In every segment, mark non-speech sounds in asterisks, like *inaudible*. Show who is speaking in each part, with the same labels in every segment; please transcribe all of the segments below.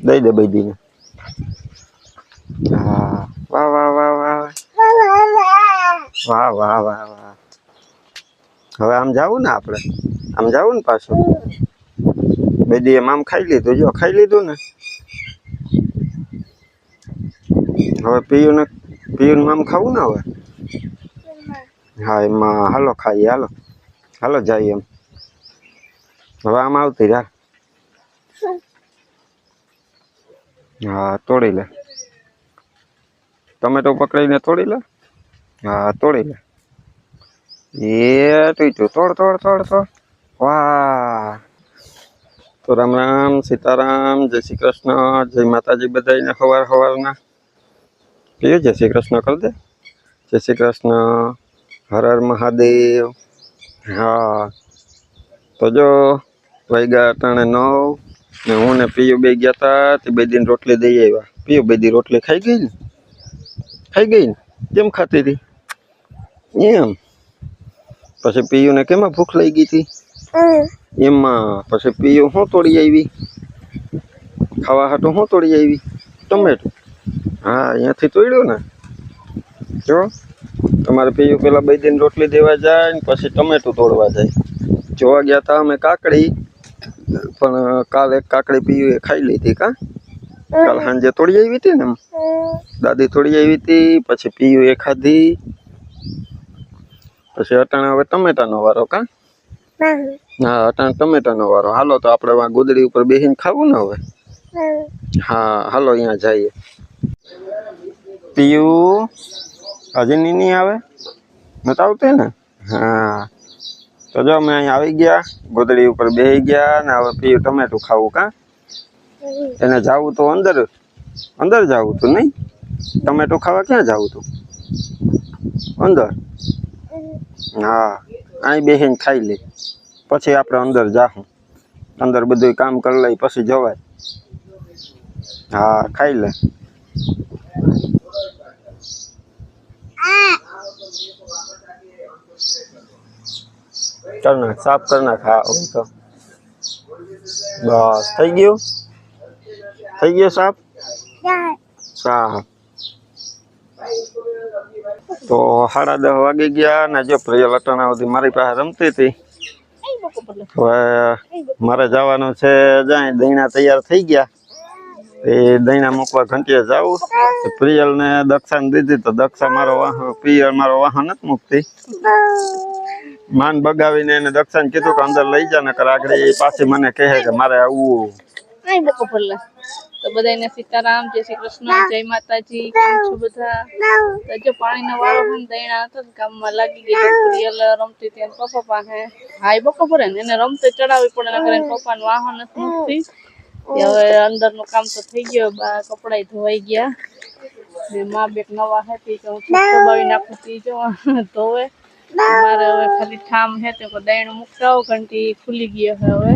Speaker 1: Đây là baby nè. À, wow wow wow wow. વાહ વાહ વાહ વાહ હવે આમ જાવું ને આપણે આમ જાવું ને પાછું બે દી એમ આમ ખાઈ લીધું જો ખાઈ લીધું ને હવે પીયું ને પીયું આમ ખાવું ને હવે હા એમાં હાલો ખાઈએ હાલો હાલો જઈએ એમ હવે આમ આવતી રા હા, તોડી લે. ટમેટો પકડીને તોડી લે? હા, તોડી લે. એ તું તોડ તોડ તોડ તોડ. વાહ. તો રામ રામ, સીતારામ, જય શ્રી કૃષ્ણ, જય માતાજી બધાને સવાર સવારના કહીએ, જય શ્રી કૃષ્ણ કરી દે. જય શ્રી કૃષ્ણ, હર હર મહાદેવ. હા. તો જો વૈગા અટાણે નવ ને હું ને પીઓ બે ગયા તા તે બે દિન રોટલી દઈ આવ્યા. પીઓ બે દી રોટલી ખાઈ ગઈ ને? ખાઈ ગઈ ને? કેમ ખાતી હતી? એમ. પછી પીયું ને કેમાં ભૂખ લઈ ગઈ હતી? એમાં પછી પીઓ શું તોડી આવી? ખાવા હાટું શું તોડી આવી? ટમેટું. હા અહીંયાથી તોડ્યું ને? જો તમારે પીયું પહેલાં બે દિન રોટલી દેવા જાય ને પછી ટમેટું તોડવા જાય. જોવા ગયા હતા અમે કાકડી. પણ કાલ એક કાકડી એ ખાઈ લીધી કા? કાલ સાંજે તોડી આવી હતી ને દાદી તોડી આવી હતી, પછી પીયું એ ખાધી. પછી અટાણે હવે ટમેટાનો વારો કા? હા, અટાણે ટમેટાનો વારો. હાલો તો આપણે ગોદડી ઉપર બેસીને ખાવું ને હવે? હા, હાલો અહીંયા જઈએ. પીયું? હજી નહીં આવે? નતા આવતી ને? હા. તો જો અમે અહીંયા આવી ગયા, ગોદડી ઉપર બેસી ગયા ને હવે પીયું ટમેટું ખાવું કા? એને જાવું તો અંદર અંદર જાવું તું નહીં? ટમેટું ખાવા ક્યાં જાવું તું? અંદર? હા, અહીં બેસીને ખાઈ લે. પછી આપણે અંદર જાહું. અંદર બધું કામ કરી લઈ, પછી જવાય. હા, ખાઈ લે. કર નાખ સાફ કર નાખ હા હું તો. બસ, થઈ ગયું? થઈ ગયું સાફ સાફ તો સાડા દસ વાગી ગયા ને જો પ્રિય લટણા સુધી મારી પાસે રમતી હતી. હવે મારે જવાનું છે જાય દહીણા તૈયાર થઈ ગયા. એ દહીણા મૂકવા ઘંટીએ જાવું પ્રિયલ ને દક્ષાને દીધી, તો દક્ષા મારો વાહન પ્રિયલ મારો વાહન જ મૂકતી. માન બગાવીને એને દક્ષાને કીધું કે અંદર લઈ જા, નકર આગળ એ પાછી મને કહે કે મારે આવવું.
Speaker 2: આઈ બકો પડલા તો બધાને સીતારામ, જય શ્રી કૃષ્ણ, જય માતાજી, કેમ છો બધા? જો પાણીનો વાળો છે દૈણા હતો ગામમાં લાગી ગઈ પ્રિયલ રમતી હતી અને પપ્પા પાસે હાઈ બકો ભરે ને, એને રમતે ચડાવવી પડે ને કરીને પપ્પાનું વાહન નથી મૂકતી. હવે અંદરનું કામ તો થઈ ગયું બા કપડાય ધોવાઈ ગયા. ને મા બેક નવા હતી તો હું દબાવી નાખું તી જો, ધોવે. મારે હવે ખાલી ઠામ હે તો દૈણું મૂકતા ઘંટી ખુલી ગયો હે હવે.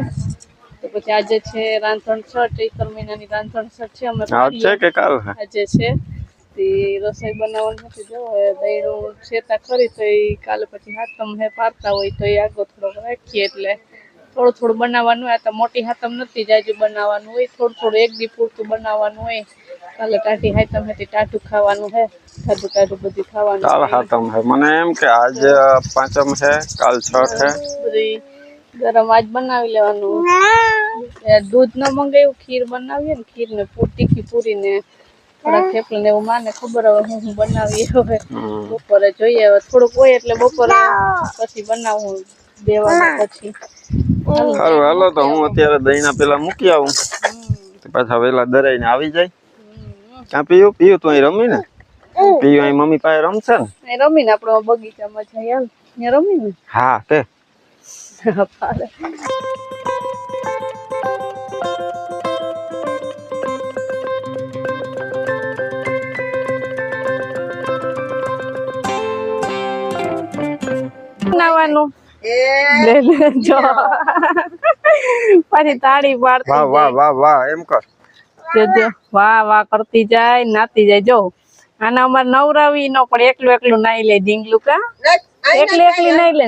Speaker 2: તો પછી આજે છે રાંધણ છઠ ચૈતર મહિનાની રાંધણ છઠ છે અમે
Speaker 1: આજે કે કાલ
Speaker 2: આજે છે. તે રસોઈ બનાવવાનું નથી જો હવે દહીણું છેતા ખરી તો એ કાલે પછી હાથમ હે પારતા હોય તો એ આગો થોડોક રાખીએ એટલે થોડું થોડું બનાવવાનું હોય. આ તો મોટી હાથમ નથી જાજુ બનાવવાનું હોય. થોડું થોડું એક દી પૂરતું બનાવવાનું હોય. કાલે ટાટી હાથમ હતી ટાટું ખાવાનું હે. ટાઢું ટાઢું બધું ખાવાનું
Speaker 1: કાલ હાતમ છે મને એમ કે આજ પાંચમ છે કાલ છઠ હે.
Speaker 2: બધી ગરમ આજ બનાવી લેવાનું. દૂધ ન મંગાવ્યું ખીર બનાવીએ ને ખીર ને તીખી પૂરી ને થોડા થેપલા ને એવું માને ખબર હવે હું હું બનાવીએ હવે. બપોરે જોઈએ હવે. થોડુંક હોય એટલે બપોરે પછી બનાવું બે પછી.
Speaker 1: સારું હાલો તો હું અત્યારે દહીંના પેલા મૂકી આવું. પાછા વેલા દરાઈને આવી જાય. ક્યાં પીયું પીયું તો અહીં રમી ને પીયું અહીં મમ્મી પાસે રમશે ને?
Speaker 2: એ રમીને આપણો બગીચામાં જઈએ ત્યાં રમીને?
Speaker 1: હા તે.
Speaker 2: બનાવવાનું લે લે જો. પછી તાળી પાડતી
Speaker 1: વાહ વાહ વાહ વાહ એમ કર.
Speaker 2: જો જો. વાહ વાહ કરતી જાય નાતી જાય. જો. આને અમારે નવરાવી નો પણ એકલું એકલું નાઈ લે ઢીંગલું કા? એકલી એકલી નાઈ લે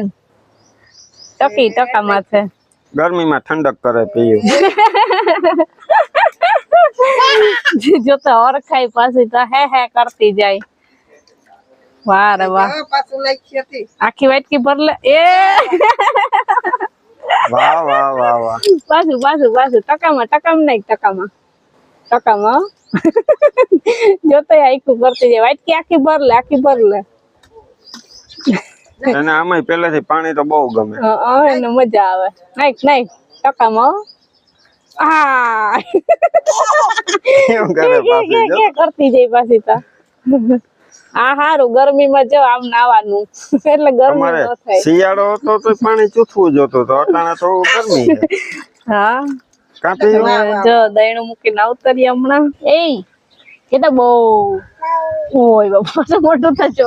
Speaker 2: ટકી ટકા માથે
Speaker 1: ગરમીમાં ઠંડક કરે પીયું. *laughs*
Speaker 2: જોતા ઓરખાઈ પાછી તો હે હે કરતી જાય. વાહ રે વાહ.
Speaker 3: પાછું નાખી હતી.
Speaker 2: આખી વાટકી ભર લે. એ!
Speaker 1: વાહ વાહ વાહ વાહ.
Speaker 2: પાછું પાછું પાછું. ટકામાં ટકામાં નહીં ટકામાં. ટકામાં જોતો આખું કરતી જાય. વાટકી આખી ભર લે આખી ભર લે.
Speaker 1: અને આમાંય પહેલેથી પાણી તો બહુ ગમે.
Speaker 2: હા એને મજા આવે. નાઈક નાઈક ટકામાં કે કરતી જાય પાછી તો. આ હારું ગરમીમાં જો આમ નાવાનું. એટલે ગરમી ન થાય.
Speaker 1: શિયાળો હતો તો પાણી ચૂથવું જોતું તો અટાણા તો ગરમી
Speaker 2: હા.
Speaker 1: કાપી
Speaker 2: જો દહીણું મૂકીને આવતરી હમણાં. એ એ તો બહુ. ઓય બાપા મોટો મોટું થજો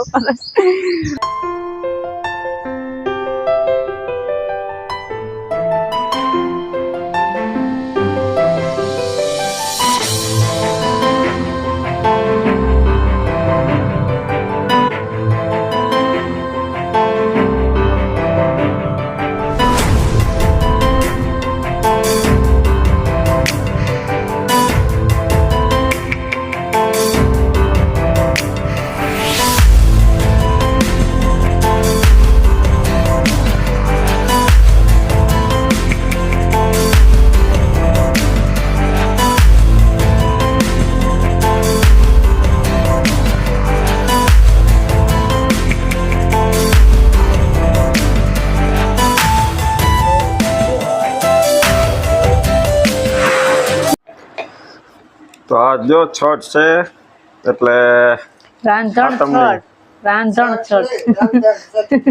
Speaker 1: જો છઠ છે એટલે
Speaker 2: રાંધણ છઠ. રાંધણ છઠ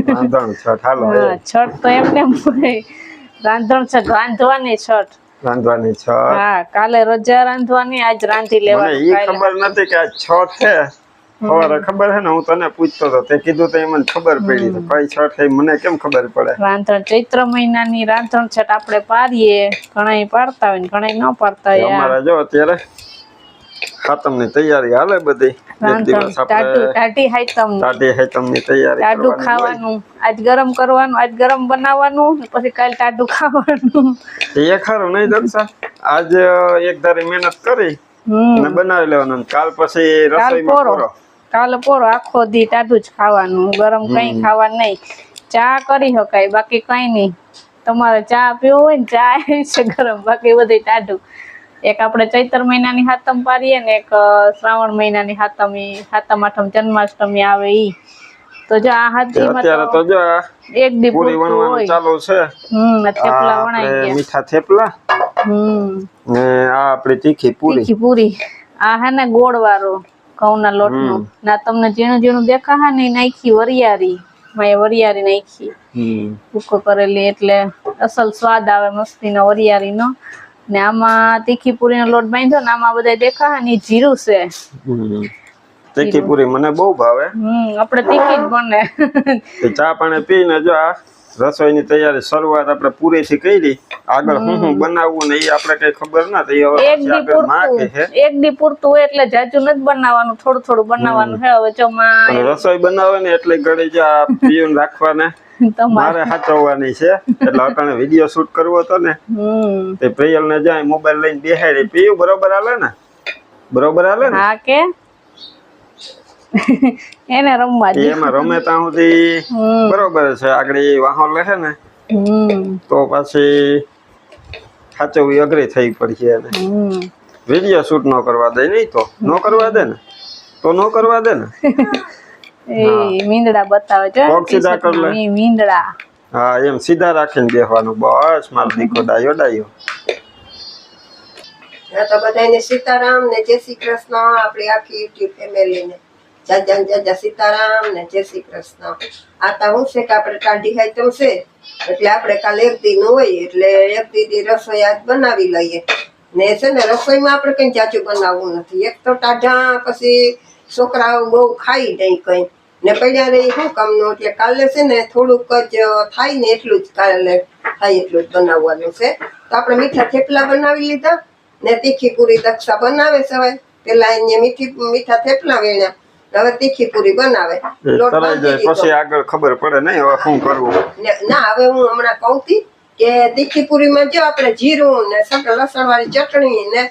Speaker 1: રાંધણ છઠ. હાલો
Speaker 2: છઠ તો એમ હોય. રાંધણ છઠ રાંધવાની છઠ.
Speaker 1: રાંધવાની છઠ.
Speaker 2: હા કાલે રજા રાંધવાની આજ રાંધી
Speaker 1: મને
Speaker 2: લેવાનું
Speaker 1: ઈ
Speaker 2: કાલે.
Speaker 1: ખબર નથી કે આ છઠ છે. સવારે ખબર છે ને હું તને પૂછતો હતો તે કીધું તો એ મને ખબર પડી તો કઈ છઠ છે મને કેમ ખબર પડે?
Speaker 2: રાંધણ ચૈત્ર મહિનાની રાંધણ છઠ આપણે પારીએ ઘણા પાડતા હોય ને ઘણા ન પાડતા હોય
Speaker 1: જો અત્યારે ખાતમની તૈયારી હાલે બધી.
Speaker 2: ટાટુ ટાટી
Speaker 1: તૈયારી
Speaker 2: ખાવાનું. આજ ગરમ કરવાનું આજ ગરમ બનાવવાનું પછી કાલ ટાડું ખાવાનું.
Speaker 1: એ ખરું નહીં દક્ષા આજ એક ધારી મહેનત કરી અને બનાવી લેવાનું. કાલ પછી રસોઈમાં
Speaker 2: પોરો.
Speaker 1: પૂરો.
Speaker 2: પોરો. આખો દી ટાઢું જ ખાવાનું. ગરમ કઈ ખાવાનું નહીં. ચા કરી શકાય બાકી કઈ નહીં. તમારે ચા પીવો હોય ને ચા છે ગરમ. બાકી બધી ટાઢું. એક આપણે ચૈતર મહિનાની હાતમ પારીએ ને એક શ્રાવણ મહિનાની હાતમ હાતમ આઠમ જન્માષ્ટમી આવે ઈ. તો જો આ હાથીમાં
Speaker 1: અત્યારે તો જો
Speaker 2: એક દી
Speaker 1: પૂરી વણવાનું ચાલુ છે.
Speaker 2: હમ થેપલા વણાઈ ગયા.
Speaker 1: મીઠા થેપલા.
Speaker 2: હમ.
Speaker 1: ને આ આપણી તીખી પૂરી.
Speaker 2: તીખી પૂરી. આ હે ને ગોળ વાળો ઘઉંના લોટનો. ના તમને ઝીણું ઝીણું દેખા હા ને નાખી વરિયારી. મેં વરિયારી નાખી. ભૂકો કરેલી એટલે અસલ સ્વાદ આવે મસ્તીનો વરિયારીનો. ને આમાં તીખી પૂરીનો લોટ બાંધ્યો ને આમાં બધા દેખા ને જીરું છે.
Speaker 1: તીખી પૂરી મને બહુ ભાવે.
Speaker 2: હમ આપણે તીખી જ બને.
Speaker 1: ચા પાણી પીને જો આ રસોઈની તૈયારી શરૂઆત આપણે પૂરેથી કરી. આગળ હું હું બનાવવું ને એ આપણે કઈ ખબર ના થઈ હવે
Speaker 2: એક દી પૂરતું એક દી પૂરતું હોય એટલે જાજુ નથી બનાવવાનું થોડું થોડું બનાવવાનું છે. હવે જો
Speaker 1: રસોઈ બનાવે ને એટલે ઘડી જો આ પીયું રાખવાને *laughs* મારે સાચવવાની છે. એટલે *laughs* અટાણે વીડિયો શૂટ કરવો હતો ને તે પ્રિયલ ને જાય મોબાઈલ લઈને બેહાડી. પીયું? બરોબર હાલે ને? બરોબર હાલે ને?
Speaker 2: હા કે? *laughs* એને રમવા દે.
Speaker 1: એમાં રમે ત્યાં સુધી. બરોબર છે. આગળ એ વાહન લે છે ને તો પછી સાચવવી અઘરી થઈ પડશે એને. વીડિયો શૂટ ન કરવા દે નહીં તો. ન કરવા દે ને? તો ન કરવા દે ને?
Speaker 2: એ મીંદડા બતાવે છે.
Speaker 1: સીધા કર લે.
Speaker 2: મીંદડા.
Speaker 1: હા એમ સીધા રાખીને બેસવાનું બસ મારો દીકરો ડાયો ડાયો.
Speaker 3: તો બધાને સીતારામ ને જય શ્રી કૃષ્ણ આપણી આખી યુટ્યુબ ફેમિલી જાજા જાજા સીતારામ ને જય શ્રી કૃષ્ણ. આ તો શું છે કે આપણે ટાઢી હાઈટમ છે. એટલે આપણે કાલે એક દી નું હોય એટલે એક દી દી રસોઈ આજ બનાવી લઈએ. ને છે ને રસોઈમાં આપણે કઈ જાજુ બનાવવું નથી. એક તો ટાઢા પછી છોકરાઓ બહુ ખાઈ નહીં કઈ. ને પડ્યા રહી શું કામનું? એટલે કાલે છે ને થોડુંક જ થાય ને એટલું જ કાલે થાય એટલું જ બનાવવાનું છે. તો આપણે મીઠા થેપલા બનાવી લીધા ને તીખી પૂરી દક્ષા બનાવે છે પેલા એને મીઠી મીઠા થેપલા વેણ્યા. હવે તીખી પૂરી બનાવે. લોટ.
Speaker 1: પછી આગળ ખબર પડે નહીં હવે શું કરવું.
Speaker 3: ના હવે હું હમણાં કહું તી કે તીખી પૂરીમાં જો આપણે જીરું ને લસણ વાળી ચટણી ને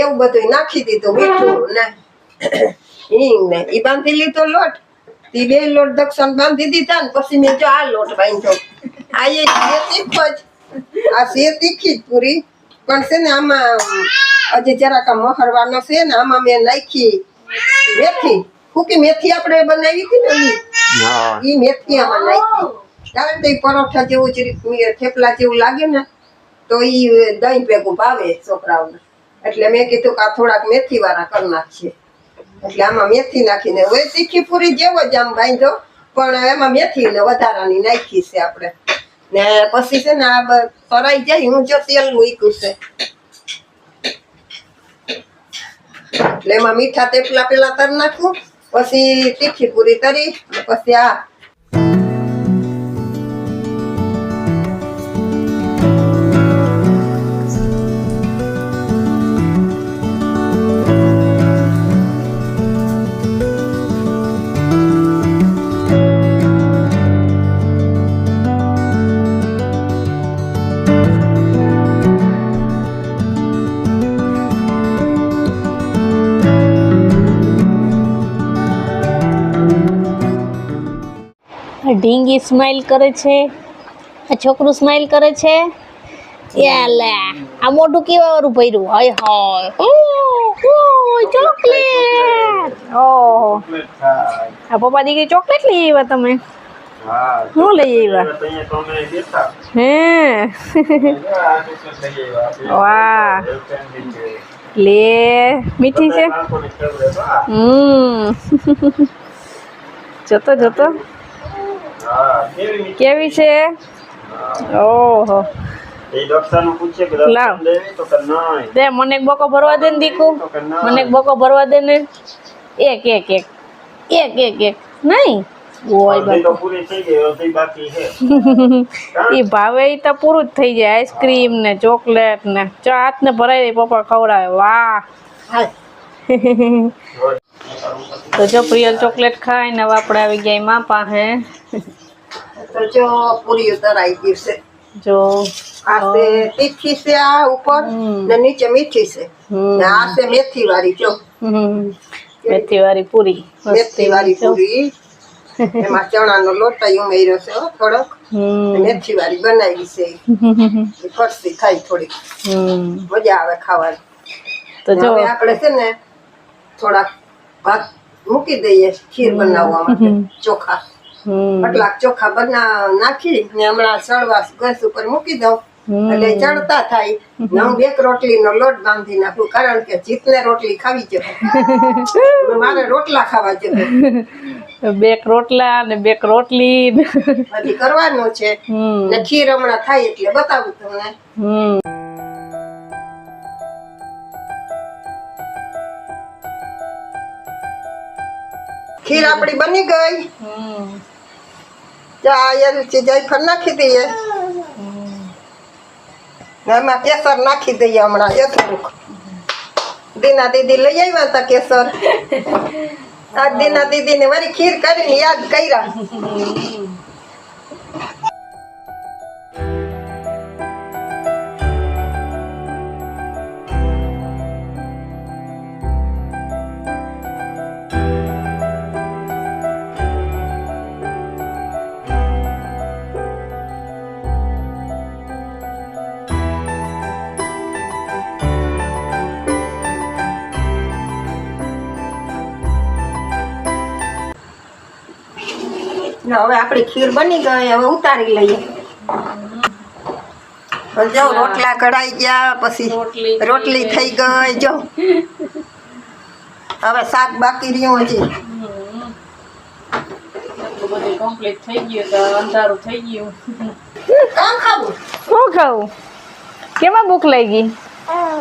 Speaker 3: એવું બધું નાખી દીધું મીઠું ને. હિંગ ને ઈ બાંધી લીધો લોટ. ઈ બે લોટ દક્ષણ બાંધી દીધા ને પછી મેં જો આ લોટ બાંધ્યો. આ એ તીખો જ આ છે. તીખી જ પૂરી પણ છે ને આમાં હજી જરાક મહરવાનો છે ને આમાં મેં નાખી મેથી. ફૂકી મેથી આપણે બનાવી હતી ને
Speaker 1: એ
Speaker 3: ઈ મેથી આમાં નાખી. કારણ કે પરોઠા જેવું જ રીતે થેપલા જેવું લાગે ને તો ઈ દહીં ભેગું ભાવે છોકરાઓને. એટલે મેં કીધું કે આ થોડાક મેથી વાળા કરી નાખીએ. એટલે આમાં મેથી નાખીને હવે તીખી પૂરી જેવો જ આમ બાંધો પણ એમાં મેથી ને વધારાની નાખી છે આપણે. ને પછી છે ને આ તરાઈ જાય, હું જો તેલ મૂક્યું છે. એટલે એમાં મીઠા તેપલા પેલા તર નાખું, પછી તીખી પૂરી તરી પછી આ
Speaker 2: ઢીંગી સ્માઈલ કરે છે, આ છોકરું સ્માઈલ કરે છે. યા લે આ મોઢું કેવા વાળું ભર્યું? Hi hi. ઓહ ચોકલેટ. આ પપ્પા દીકરી ચોકલેટ લઈ આવ્યા તમે? શું લઈ આવ્યા? હે? વાહ. લે, મીઠી છે? હમ. જોતો જોતો. કેવી છે? ઓહો. દે મને એક બોકો ભરવા દે ને દીકુ. મને એક બોકો ભરવા દે ને. એક એક એક. એક એક એક. નહીં? એ *laughs* ભાવે ઈ તો પૂરું જ થઈ જાય. આઈસ્ક્રીમ ને ચોકલેટ ને. ચા હાથ ને ભરાઈ દે પપ્પા ખવડાવે. વાહ. તો જો પ્રિયલ ચોકલેટ ખાય ને આપણે આવી ગયા એમાં પાસે.
Speaker 3: તો જો પૂરી ઉતરાઈ ગયું છે.
Speaker 2: જો.
Speaker 3: આ છે તીખી છે આ ઉપર ને નીચે મીઠી છે. ને આ છે મેથી વાળી જો.
Speaker 2: મેથી વાળી પૂરી.
Speaker 3: મેથી વાળી પૂરી. એમાં ચણાનો લોટ ઉમેર્યો છે થોડોક. મેથી વાળી બનાવી છે. ફરસી ખાઈ થોડીક. મજા આવે ખાવાની.
Speaker 2: તો જો.
Speaker 3: આપણે છે ને થોડાક ભાત મૂકી દઈએ ખીર બનાવવા માટે ચોખા. કેટલાક ચોખા બના નાખી ને હમણાં સળવા ગેસ ઉપર મૂકી દઉં. એટલે ચડતા થાય. ને હું બે રોટલીનો લોટ બાંધી નાખું કારણ કે જીતને રોટલી ખાવી છે. *laughs* મારે રોટલા ખાવા છે.
Speaker 2: બેક રોટલા ને બેક રોટલી ને.
Speaker 3: હજી કરવાનું છે. ને ખીર હમણાં થાય એટલે બતાવું તમને.
Speaker 2: હમ.
Speaker 3: ખીર આપણી બની ગઈ.
Speaker 2: હમ.
Speaker 3: ચા એલચી જાયફળ નાખી દઈએ. એમાં કેસર નાખી દઈએ હમણાં એ થોડુંક. દીના દીદી લઈ આવ્યા હતા કેસર. *laughs* આ દીના દીદી ને વળી ખીર કરીને યાદ કર્યા. ને હવે આપણી ખીર બની ગઈ હવે ઉતારી લઈએ. જો રોટલા કઢાઈ ગયા પછી
Speaker 2: રોટલી થઈ ગઈ.
Speaker 3: જો. હવે શાક બાકી રહ્યું હજી.
Speaker 2: બધું કમ્પ્લીટ થઈ ગયું તો અંધારું થઈ ગયું. શું ખાવું? કેમાં ભૂખ લાગી?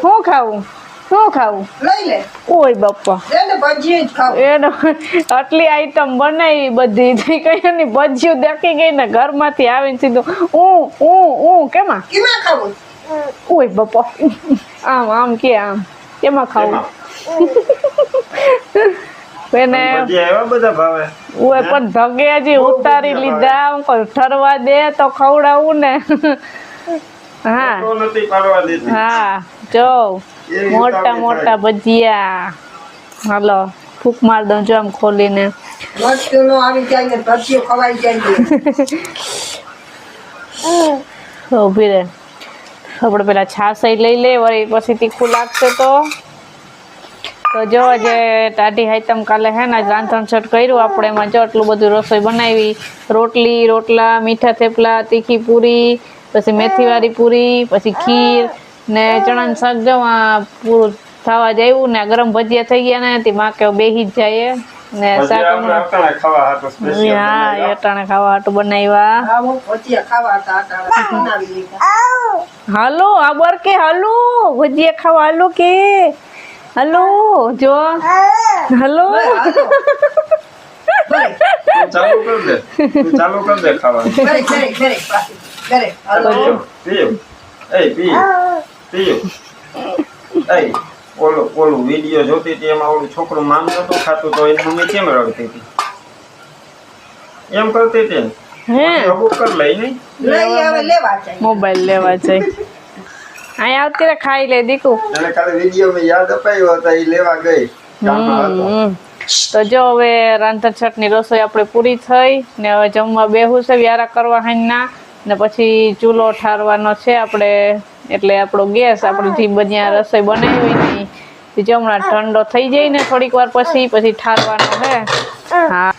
Speaker 2: શું ખાવું? શું ખાવું?
Speaker 3: લઈ લે.
Speaker 2: ઓય બાપા.
Speaker 3: એને ભજીયું જ ખાવું.
Speaker 2: એનો આટલી આઈટમ બનાવી બધી. થઈ કઈ ની ભજીયું દેખી ગઈ ને ઘરમાંથી આવીને સીધું હું હું હું કેમાં?
Speaker 3: કેમાં ખાવું?
Speaker 2: ઓય બાપા. આમ આમ કે આમ. કેમાં ખાવું? એને
Speaker 1: બધા ભાવે.
Speaker 2: ઓય પણ ધગે હજી ઉતારી લીધા. ઠરવા દે તો ખવડાવું ને. હા. હા જો. મોટા મોટા ભજીયા. હાલો ફૂક માર દઉં જો આમ ખોલીને.
Speaker 3: મરચું નો આવી જાય ને ભજીયું ખવાઈ જાય
Speaker 2: ઊભી રહે. આપણે પેલા છાસ ય લઈ લે વળી પછી તીખું લાગશે તો. તો જો આજે ટાઢી આઈટમ કાલે હે ને રાંધણ છટ કર્યું આપણે એમાં જો આટલું બધું રસોઈ બનાવી. રોટલી રોટલા મીઠા થેપલા તીખી પૂરી પછી મેથીવાળી પૂરી પછી ખીર ને ચણાનું શાક જો પૂરું થવા જાય ને ગરમ ભજીયા થઈ ગયા ને તે માં કે બેહી જ જાય ને શાક હા. અટાણે ખાવા હાટું બનાવ્યા. હાલો આ બર કે હાલો ભજીયા ખાવા હાલો કે. હાલો જો. હાલો.
Speaker 1: ચાલુ કર દે. ચાલુ કર દે ખાવાનું.
Speaker 3: ઘરે ઘરે ઘરે ઘરે. હાલો.
Speaker 1: પીયું પીયું એ પીયું પીયું એ ઓલું ઓલું વીડિયો જોતી હતી એમાં ઓલું છોકરું મામ નતું ખાતું તો એની મમ્મી કેમ રડતી હતી? એમ કરતી હતી ને.
Speaker 2: હે?
Speaker 1: અમુક કર લઈ નહીં?
Speaker 3: લઈ હવે લેવા જાય.
Speaker 2: મોબાઈલ લેવા જઈ અહીંયા આવતી ખાઈ લે દીકુ.
Speaker 1: યાદ અપાયો હતા એ લેવા ગઈ.
Speaker 2: તો જો હવે રાંધણ છટની રસોઈ આપણે પૂરી થઈ ને હવે જમવા બેહું છે વ્યારા કરવા હાંજના. ને પછી ચૂલો ઠારવાનો છે આપણે એટલે આપણો ગેસ આપણે જે બધી રસોઈ બનાવી ને જમણા ઠંડો થઈ જાય ને થોડીક વાર પછી પછી ઠારવાનો છે. હા.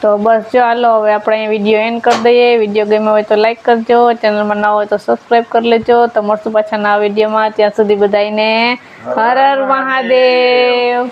Speaker 2: તો બસ જો હાલો હવે આપણે વીડિયો એન્ડ કરી દઈએ. વીડિયો ગમ્યો હોય તો લાઈક કરજો. ચેનલમાં ના હોય તો સબસ્ક્રાઈબ કરી લેજો. તો મળશું પાછા નવા વિડીયોમાં. ત્યાં સુધી બધાને હર હર મહાદેવ.